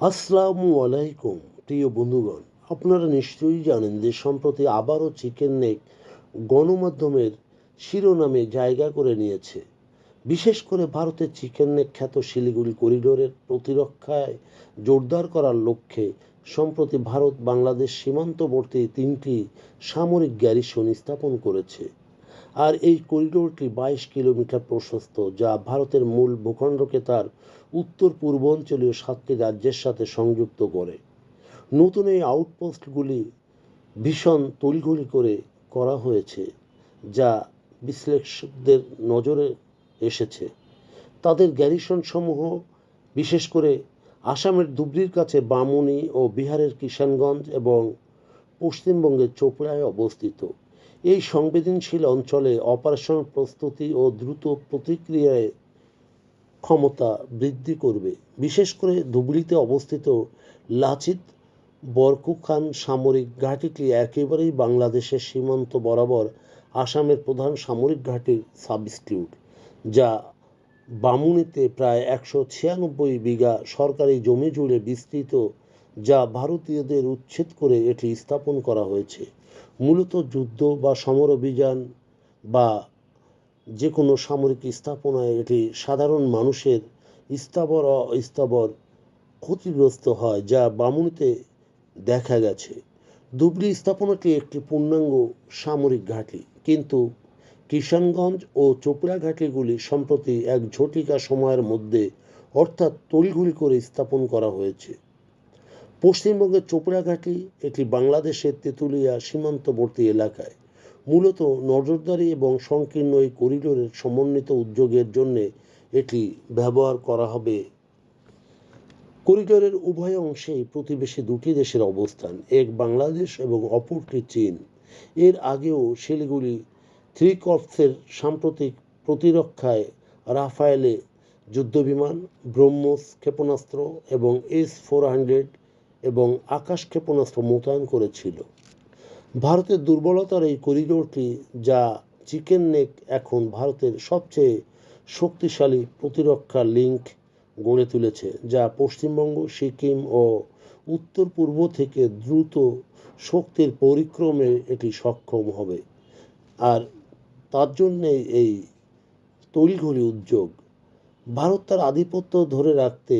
আসসালামু আলাইকুম, প্রিয় বন্ধুগণ। আপনারা নিশ্চয়ই জানেন যে সম্প্রতি আবারও চিকেন নেক গণমাধ্যমের শিরোনামে জায়গা করে নিয়েছে। বিশেষ করে ভারতের চিকেন নেক খ্যাত শিলিগুড়ি করিডোরের প্রতিরক্ষায় জোরদার করার লক্ষ্যে সম্প্রতি ভারত বাংলাদেশ সীমান্তবর্তী তিনটি সামরিক গ্যারিসন স্থাপন করেছে। আর এই করিডোরটি বাইশ কিলোমিটার প্রশস্ত, যা ভারতের মূল ভূখণ্ডকে তার উত্তর পূর্বাঞ্চলীয় সাতটি রাজ্যের সাথে সংযুক্ত করে। নতুন এই আউটপোস্টগুলি ভীষণ তড়িঘড়ি করে করা হয়েছে, যা বিশ্লেষকদের নজরে এসেছে। তাদের গ্যারিসন সমূহ বিশেষ করে আসামের ধুবড়ির কাছে বামুনি ও বিহারের কিষানগঞ্জ এবং পশ্চিমবঙ্গের চোপড়ায় অবস্থিত। এই সংবেদনশীল অঞ্চলে অপারেশন প্রস্তুতি ও দ্রুত প্রতিক্রিয়ায় ক্ষমতা বৃদ্ধি করবে। বিশেষ করে ধুবড়িতে অবস্থিত লাচিত বরকুখান সামরিক ঘাঁটিটি একেবারেই বাংলাদেশের সীমান্ত বরাবর আসামের প্রধান সামরিক ঘাঁটির সাবস্টিটিউট যা বামুনিতে প্রায় একশো ছিয়ানব্বই বিঘা সরকারি জমি জুড়ে বিস্তৃত যা ভারতীয়দের উচ্ছেদ করে এটি স্থাপন করা হয়েছে। মূলত যুদ্ধ বা সমর অভিযান বা যে কোনো সামরিক স্থাপনায় এটি সাধারণ মানুষের স্থাবর অস্থাবর ক্ষতিগ্রস্ত হয়, যা বামুনিতে দেখা গেছে। ধুবড়ি স্থাপনাটি একটি পূর্ণাঙ্গ সামরিক ঘাঁটি, কিন্তু কিষানগঞ্জ ও চোপড়া ঘাঁটিগুলি সম্প্রতি এক ঝটিকা সময়ের মধ্যে অর্থাৎ তড়িঘড়ি করে স্থাপন করা হয়েছে। পশ্চিমবঙ্গের চোপড়া ঘাঁটি এটি বাংলাদেশের তেঁতুলিয়া সীমান্তবর্তী এলাকায়। মূলত নজরদারি এবং সংকীর্ণ এই করিডোরের সমন্বিত উদ্যোগের জন্য এটি ব্যবহার করা হবে। করিডোরের উভয় অংশেই প্রতিবেশী দুটি দেশের অবস্থান, এক বাংলাদেশ এবং অপরটি চীন। এর আগেও শিলিগুড়ি থ্রি কর্পসের সাম্প্রতিক প্রতিরক্ষায় রাফায়েলে যুদ্ধবিমান, ব্রহ্মোস ক্ষেপণাস্ত্র এবং এস ফোর হান্ড্রেড এবং আকাশ ক্ষেপণাস্ত্র মোতায়েন করেছিল। ভারতের দুর্বলতার এই করিডোরটি, যা চিকেন নেক এখন ভারতের সবচেয়ে শক্তিশালী প্রতিরক্ষা লিঙ্ক গড়ে তুলেছে, যা পশ্চিমবঙ্গ, সিকিম ও উত্তর পূর্ব থেকে দ্রুত শক্তির পরিক্রমে এটি সক্ষম হবে। আর তার জন্যে এই তড়িঘড়ি উদ্যোগ ভারত তার আধিপত্য ধরে রাখতে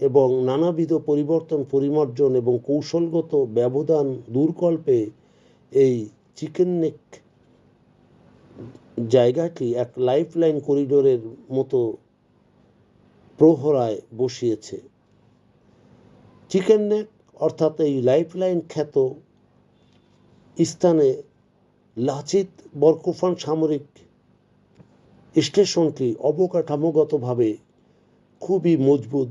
এবং নানাবিধ পরিবর্তন, পরিমার্জন এবং কৌশলগত ব্যবধান দূরকল্পে এই চিকেন নেক জায়গাটি এক লাইফলাইন করিডোরের মতো প্রহরায় বসিয়েছে। চিকেন নেক অর্থাৎ এই লাইফলাইন খ্যাত স্থানে লাচিত বরকুফান সামরিক স্টেশনটি অবকাঠামোগতভাবে খুবই মজবুত